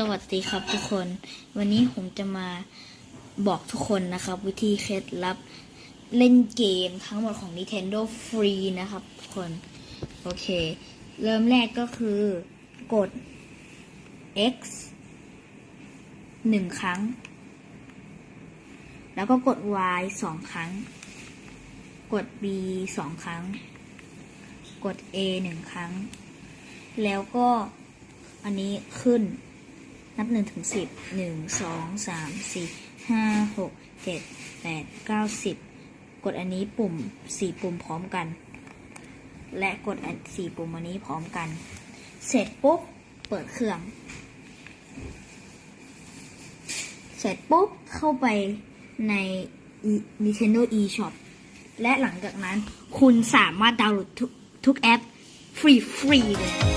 สวัสดีครับทุกคน วันนี้ผมจะมาบอกทุกคนนะครับ วิธีเคล็ดลับเล่นเกมทั้งหมดของ Nintendo ฟรีนะครับทุกคน โอเค เริ่มแรกก็คือกด X หนึ่งครั้ง แล้วก็กด Y สองครั้ง กด B สองครั้ง กด A หนึ่งครั้ง แล้วก็อันนี้ขึ้น นับหนึ่งถึงสิบหนึ่งสองสามสี่ห้าหกเจ็ดแปดเก้าสิบกดอันนี้ปุ่มสี่ปุ่มพร้อมกัน และกดอันสี่ปุ่มอันนี้พร้อมกัน เสร็จปุ๊บเปิดเครื่อง เสร็จปุ๊บเข้าไปใน Nintendo eShop และหลังจากนั้นคุณสามารถดาวน์โหลดทุกทุกแอปฟรีฟรีๆเลย